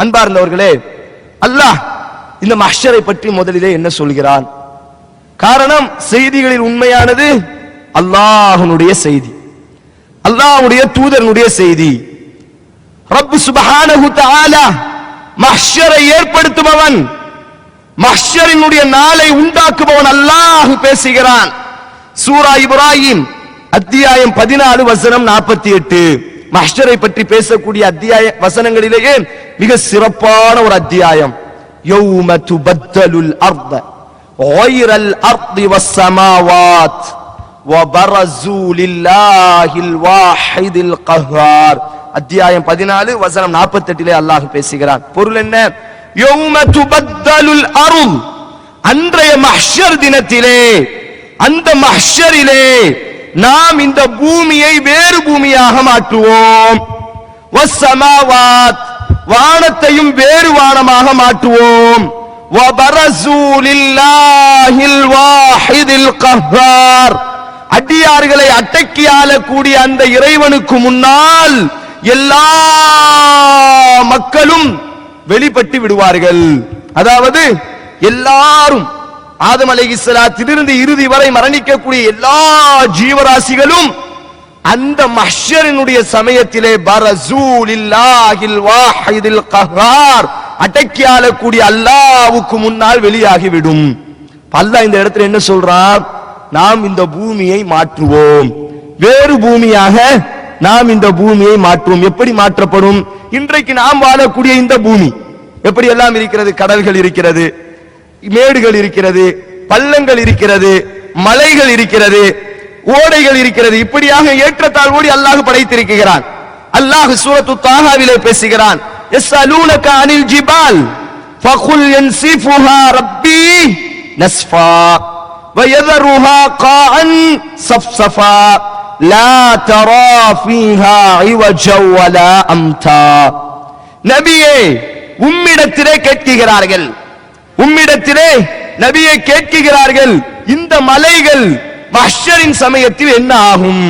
அன்பார்ந்தவர்களே அல்லாஹ் இந்த மஷரை பற்றி முதலிலே என்ன சொல்கிறான்? காரணம் செய்திகளில் உண்மையானது அல்லாஹனுடைய செய்தி. அல்லாஹுடைய தூதரனுடைய செய்தி. ரப்பு சுபஹானஹு தஆலா மஹ்ஷரை ஏற்படுத்துபவன் மஹ்ஷரினுடைய நாளை உண்டாக்குபவன் அல்லாஹ் பேசுகிறான். சூரா இப்ராஹிம் அத்தியாயம் பதினாலு வசனம் நாற்பத்தி எட்டு. மஹ்ஷரை பற்றி பேசக்கூடிய அத்தியாய வசனங்களிலேயே மிக சிறப்பான ஒரு அத்தியாயம் யௌம துபத்தலுல் அர்த غير الأرض والسماوات وبرزوا لله الواحد القهار அத்தியாயம் பதினாலு வசனம் நாற்பத்தெட்டிலே அல்லாஹ் பேசுகிறான் பொருள் என்ன யௌம துபத்தலுல் அருள் அன்றைய மஹ்ஷர் தினத்திலே அந்த மஹ்ஷரிலே நாம் இந்த பூமியை வேறு பூமியாக மாற்றுவோம் வஸ்ஸமாவாத் வானத்தையும் வேறு வானமாக மாற்றுவோம். அடியார்களை அட்டக்கியாளக்கூடிய அந்த இறைவனுக்கு முன்னால் எல்லா மக்களும் வெளிப்பட்டு விடுவார்கள். அதாவது எல்லாரும் ஆதம் அலை இஸ்லாத்திலிருந்து இறுதி வரை மரணிக்கக்கூடிய எல்லா ஜீவராசிகளும் அந்த மஹ்ஷரினுடைய சமயத்திலே பரசூலில்லாஹில் வாஹிதில் கஹார் அடக்கி ஆளக்கூடிய அல்லாஹ்வுக்கு முன்னால் வெளியாகிவிடும். அல்லாஹ் இந்த இடத்துல என்ன சொல்றான் நாம் இந்த பூமியை மாற்றுவோம். வேறு பூமியாக நாம் இந்த பூமியை மாற்றுவோம். எப்படி மாற்றப்படும்? இன்றைக்கு நாம் வாழக்கூடிய இந்த பூமி. எப்படி எல்லாம் இருக்கிறது? கடல்கள் இருக்கிறது மேடுகள் இருக்கிறது பள்ளங்கள் இருக்கிறது மலைகள் இருக்கிறது ஓடைகள் இருக்கிறது இப்படியாக ஏற்றத்தாழ்வோடி அல்லாஹ் படைத்திருக்கிறான் அல்லாஹ் சூரத்து தாகாவிலே பேசுகிறான் يسألونك عن الجبال فقل ينسفها ربي نسفا ويذرها قاعا صفصفا لا ترى فيها عوجا ولا أمتا நபியே உம்மிடத்திலே கேட்கிறார்கள் உம்மிடத்திலே நபியை கேட்கிறார்கள் இந்த மலைகள் மஹ்ஷரின் சமயத்தில் என்ன ஆகும்?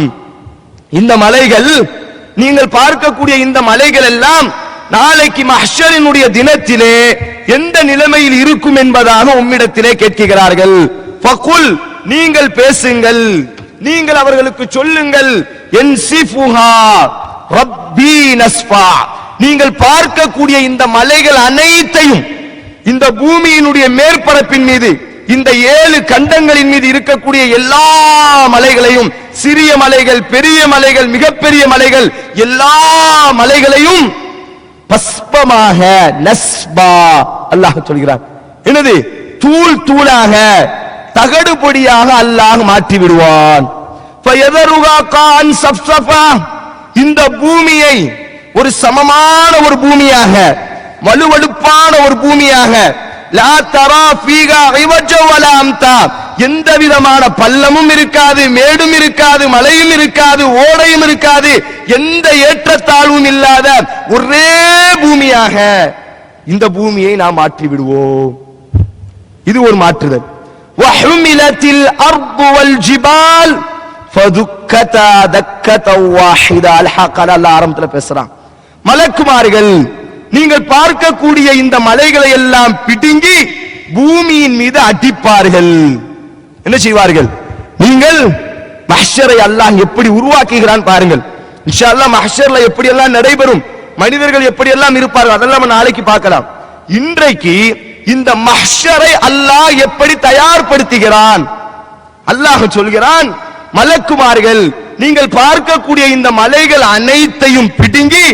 இந்த மலைகள் நீங்கள் பார்க்கக்கூடிய இந்த மலைகள் எல்லாம் நாளைக்கு மஹ்ஷரினுடைய தினத்திலே எந்த நிலைமையில் இருக்கும் என்பதாக உம்மிடத்திலே கேட்கிறார்கள். ஃபகுல் நீங்கள் பேசுங்கள். நீங்கள் அவர்களுக்கு சொல்லுங்கள். என் சிஃபுஹா ரப்பி நஸ்பா நீங்கள் பார்க்கக்கூடிய இந்த மலைகள் அனைத்தையும் இந்த பூமியினுடைய மேற்பரப்பின் மீது இந்த ஏழு கண்டங்களின் மீது இருக்கக்கூடிய எல்லா மலைகளையும் சிறிய மலைகள் பெரிய மலைகள் மிகப்பெரிய மலைகள் எல்லா மலைகளையும் பஸ்பமாக நஸ்பா அல்லாஹ் சொல்கிறார் என்னது? தூள் தூளாக தகடுபொடியாக அல்லாஹ் மாற்றி விடுவான் இந்த பூமியை ஒரு சமமான ஒரு பூமியாக வலுவழுப்பான ஒரு பூமியாக லா தரா ஃபீகா அம்தா எந்த விதமான பள்ளமும் இருக்காது மேடும் இருக்காது மலையும் இருக்காது ஓடையும் இருக்காது எந்த ஏற்றத்தாழ்வும் இல்லாத ஒரே பூமியாக இந்த பூமியை நாம் மாற்றி விடுவோம் இது ஒரு மாற்றுதல் வஹுமிலத்தில் அர்புவல் ஜிபால் ஃபதுக்கதா பேசுறான் மலக்குமார்கள் நீங்கள் பார்க்கக்கூடிய இந்த மலைகளை எல்லாம் பிடுங்கி பூமியின் மீது அடிப்பார்கள். என்ன செய்வார்கள்? நீங்கள் மஹ்ஷரை அல்லாஹ் எப்படி உருவாக்குகிறான் பாருங்கள். இன்ஷா அல்லாஹ் மஹ்ஷர்ல எப்படி எல்லாம் நடைபெறும்? மனிதர்கள் எப்படி எல்லாம் இருப்பார்கள்? அதெல்லாம் நம்ம நாளைக்கு பார்க்கலாம். இன்றைக்கு இந்த மஹ்ஷரை அல்லாஹ் எப்படி தயார்படுத்துகிறான்? அல்லாஹ் சொல்கிறான் மலக்குமார்கள் நீங்கள் பார்க்கக்கூடிய இந்த மலைகள் அனைத்தையும் பிடுங்கி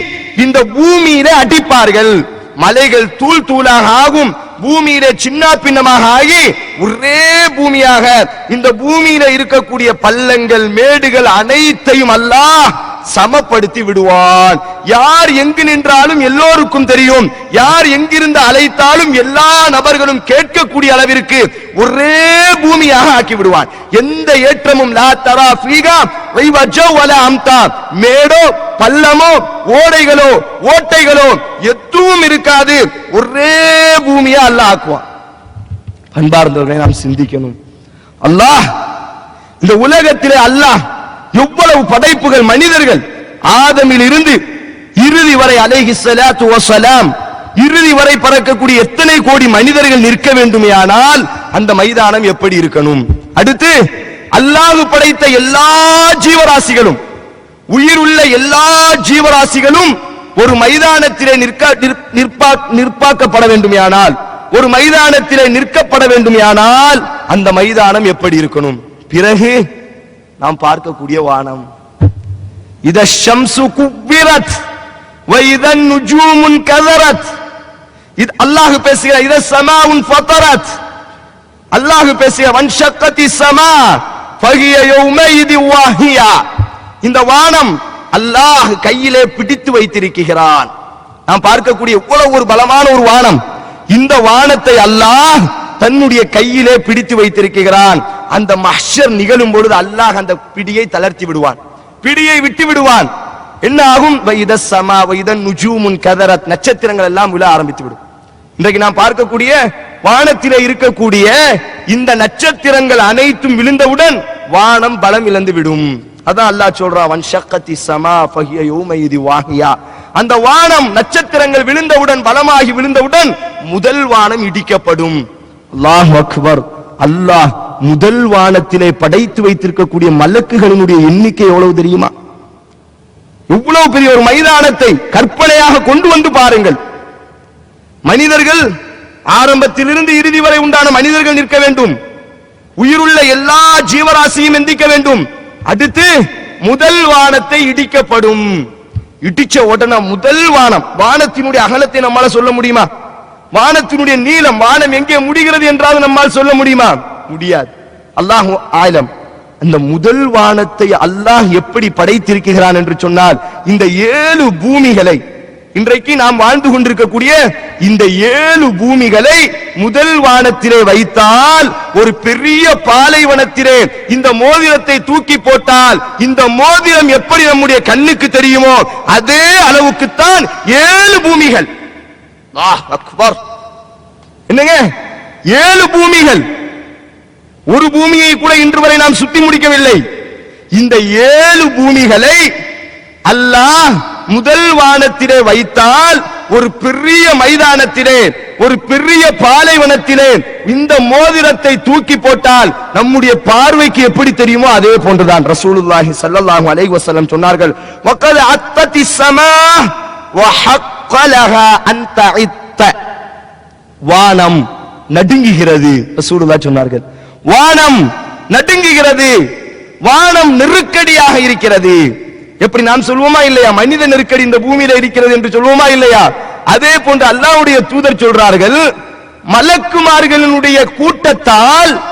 இந்த பூமியில அடிப்பார்கள். மலைகள் தூள் தூளாக ஆகும். பூமியில சின்ன பின்னமாக ஆகி ஒரே பூமியாக இந்த பூமியில இருக்கக்கூடிய பள்ளங்கள் மேடுகள் அனைத்தையும் அல்லாஹ் சமப்படுத்தி விடுவான். யார் எங்கு நின்றாலும் எல்லோருக்கும் தெரியும். யார் எங்கிருந்து அழைத்தாலும் எல்லா நபர்களும் கேட்கக்கூடிய அளவிற்கு ஒரே பூமியாக ஆக்கி விடுவான். எந்த ஏற்றமும் லா தரா ஃபீகா அம்தா. மேடோ பள்ளமோ ஓடைகளோ ஓட்டைகளோ எதுவும் இருக்காது. ஒரே பூமியா அல்ல ஆக்குவான். அன்பார்ந்தவர்களை நாம் சிந்திக்கணும். அல்லாஹ் இந்த உலகத்திலே அல்லாஹ் எவ்வளவு படைப்புகள் மனிதர்கள் ஆதமில் இருந்து இறுதி வரை அலைஹி சலாத்து வசலாம் இறுதி வரை பறக்கக்கூடிய எத்தனை கோடி மனிதர்கள் நிற்க வேண்டுமேயானால் அந்த மைதானம் எப்படி இருக்கணும்? அடுத்து அல்லாஹு படைத்த எல்லா ஜீவராசிகளும் உயிர் உள்ள எல்லா ஜீவராசிகளும் ஒரு மைதானத்திலே நிற்க நிற்- நிற்பா- நிற்பாக்கப்பட வேண்டுமையானால் ஒரு மைதானத்திலே நிற்கப்பட வேண்டுமையானால் அந்த மைதானம் எப்படி இருக்கணும்? பிறகு நாம் பார்க்கக்கூடிய வானம். இத ஷம்சு குவ்விரத் வைதன் நுஜூமுன் கதரத். இது அல்லாஹ் பேசுகிற இத சமாவுன் ஃபதரத். அல்லாஹ் பேசுகிற வன்ஷக்கத்தி சமா ஃபஹிய யௌமைதி வாஹியா. இந்த வானம் அல்லாஹ் கையிலே பிடித்து வைத்திருக்கிறான். நாம் பார்க்கக்கூடிய இவ்வளவு ஒரு பலமான ஒரு வானம். இந்த வானத்தை அல்லாஹ் தன்னுடைய கையிலே பிடித்து வைத்திருக்கிறான். அந்த மஷர் நிகழும் பொழுது அல்லாஹ் அந்த பிடியை தளர்த்தி விடுவான். பிடியை விட்டு விடுவான். என்ன ஆகும்? வைத சமா வைத நுஜூமுன் கதரத். நட்சத்திரங்கள் எல்லாம் விழ ஆரம்பித்து விடும். இன்றைக்கு நாம் பார்க்கக்கூடிய வானத்திலே இருக்கக்கூடிய இந்த நட்சத்திரங்கள் அனைத்தும் விழுந்தவுடன் வானம் பலம் இழந்து விடும். அதான் அல்லாஹ் சொல்றான் வன் சமா ஃபஹிய யௌமைதி வாஹியா. அந்த வானம் நட்சத்திரங்கள் விழுந்தவுடன் பலமாகி விழுந்தவுடன் முதல் வானம் இடிக்கப்படும். அல்லாஹ் அக்பர். அல்லாஹ் முதல் வானத்திலே படைத்து வைத்திருக்கக்கூடிய மலக்குகளினுடைய எண்ணிக்கை எவ்வளவு தெரியுமா? இவ்வளவு பெரிய ஒரு மைதானத்தை கற்பனையாக கொண்டு வந்து பாருங்கள். மனிதர்கள் ஆரம்பத்திலிருந்து இறுதி வரை உண்டான மனிதர்கள் நிற்க வேண்டும். உயிருள்ள எல்லா ஜீவராசியும் எந்திக்க வேண்டும். அடுத்து முதல் வானத்தை இடிக்கப்படும். இடிச்ச உடனே முதல் வானம் வானத்தினுடைய அகலத்தை நம்மால சொல்ல முடியுமா? வானத்தினுடைய நீளம் வானம் எங்கே முடிகிறது என்றாலும் நம்மால் சொல்ல முடியுமா? முடியாது. அல்லாஹ் ஆயிலம் அந்த முதல் வானத்தை அல்லாஹ் எப்படி படைத்திருக்கிறான் என்று சொன்னால் இந்த ஏழு பூமிகளை இன்றைக்கு நாம் வாழ்ந்து கொண்டிருக்கக்கூடிய இந்த ஏழு பூமிகளை முதல் வானத்திலே வைத்தால் ஒரு பெரிய பாலைவனத்திலே இந்த மோதிரத்தை தூக்கி போட்டால் இந்த மோதிரம் எப்படி நம்முடைய கண்ணுக்கு தெரியுமோ அதே அளவுக்குத்தான் ஏழு பூமிகள். என்னங்க? ஏழு பூமிகள். ஒரு பூமியை கூட இன்று வரை நாம் சுத்தி முடிக்கவில்லை. இந்த ஏழு பூமிகளை அல்லாஹ் முதல் வானத்திலே வைத்தால் ஒரு பெரிய மைதானத்திலே ஒரு பெரிய பாலைவனத்திலே இந்த மோதிரத்தை தூக்கி போட்டால் நம்முடைய பார்வைக்கு எப்படி தெரியுமோ அதே போன்றுதான். ரசூலுல்லாஹி சல்லல்லாஹு அலைஹி வஸல்லம் சொன்னார்கள் வக்கத் அத்ததி ஸமா வஹக் வானம் நடுங்குகிறது. ரசூலுல்லாஹ் சொன்னார்கள். வானம் நடுங்குகிறது. வானம் நெருக்கடியாக இருக்கிறது. எப்படி நாம் சொல்வோமா இல்லையா? மனித நெருக்கடி இந்த பூமியில இருக்கிறது என்று சொல்வோமா இல்லையா? அதே போன்று அல்லாவுடைய தூதர் சொல்றார்கள் மலக்குமார்களினுடைய கூட்டத்தால்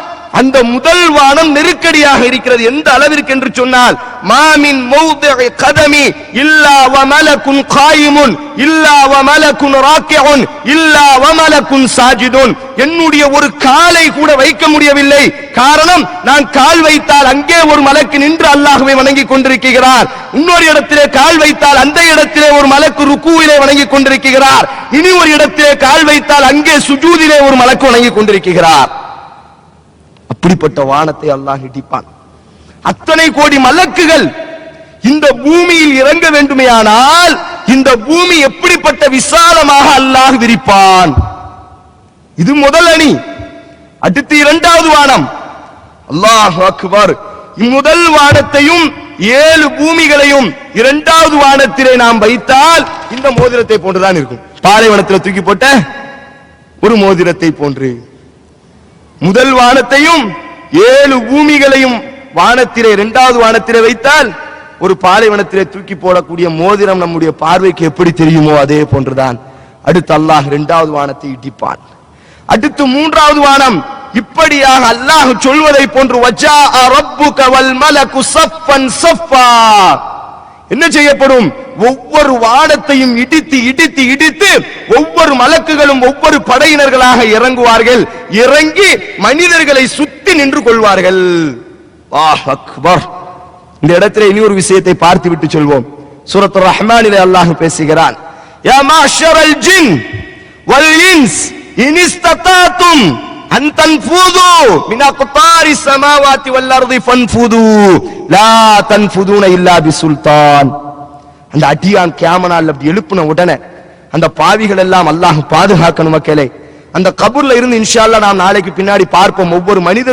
அந்த முதல் வானம் நெருக்கடியாக இருக்கிறது. எந்த அளவிற்கு என்று சொன்னால் மாமின் மௌதி கதமி இல்லா வ மலக்குன் காயிமுன் இல்லா வ மலக்குன் இல்லா வமலகுன் சாஜிதுன். என்னுடைய ஒரு காலை கூட வைக்க முடியவில்லை. காரணம் நான் கால் வைத்தால் அங்கே ஒரு மலக்கு நின்று அல்லாஹுவை வணங்கிக் கொண்டிருக்கிறார். இன்னொரு இடத்திலே கால் வைத்தால் அந்த இடத்திலே ஒரு மலக்கு ருக்குவிலே வணங்கிக் கொண்டிருக்கிறார். இனி ஒரு இடத்திலே கால் வைத்தால் அங்கே சுஜூதிலே ஒரு மலக்கு வணங்கிக் கொண்டிருக்கிறார். இப்படிப்பட்ட வானத்தை அல்லாஹ் இடிப்பான். அத்தனை கோடி மலக்குகள் இந்த பூமியில் இறங்க வேண்டுமையானால் இந்த பூமி எப்படிப்பட்ட விசாலமாக அல்லாஹ் விரிப்பான். இது முதல் அணி. அடுத்து இரண்டாவது வானம். அல்லாஹ் அக்பர். இம்முதல் வானத்தையும் ஏழு பூமிகளையும் இரண்டாவது வானத்திலே நாம் வைத்தால் இந்த மோதிரத்தை போன்றுதான் இருக்கும். பாலைவனத்தில் தூக்கி போட்ட ஒரு மோதிரத்தை போன்று. முதல் வானத்தையும் ஏழு பூமிகளையும் வானத்திலே இரண்டாவது வானத்திலே வைத்தால் ஒரு பாலைவனத்திலே தூக்கி போடக்கூடிய மோதிரம் நம்முடைய பார்வைக்கு எப்படி தெரியுமோ அதே போன்றுதான். அடுத்து அல்லாஹ் இரண்டாவது வானத்தை இடிப்பான். அடுத்து மூன்றாவது வானம் இப்படியாக அல்லாஹ் சொல்வதை போன்று வஜா ரப்புக வல் மலகு சஃபன் சஃபா என்ன செய்யப்படும்? ஒவ்வொரு வானத்தையும் இடித்து இடித்து இடித்து ஒவ்வொரு மலக்குகளும் ஒவ்வொரு படையினர்களாக இறங்குவார்கள். இறங்கி மனிதர்களை சுத்தி நின்று கொள்வார்கள். அல்லாஹ் அக்பர். இந்த இடத்துல இனி ஒரு விஷயத்தை பார்த்து விட்டு சொல்வோம். சூரத்து ரஹ்மானிலே அல்லாஹ் பேசுகிறான். யா மாஷரல் ஜின் வல் இன்ஸ் இன் இஸ்ததாத்தும் அன் தன்ஃபுது மின் அக்தாரி ஸமாவாதி லா தன்ஃபுதுன இல்லா அந்த அடியான் கியாமனால் அப்படி எழுப்புன உடனே அந்த பாவிகள் எல்லாம் அல்லாஹ் பாதுகாக்கணும் மக்களே. அந்த கபூர்ல இருந்து இன்ஷா அல்லாஹ் நாம் நாளைக்கு பின்னாடி பார்ப்போம். ஒவ்வொரு மனிதர்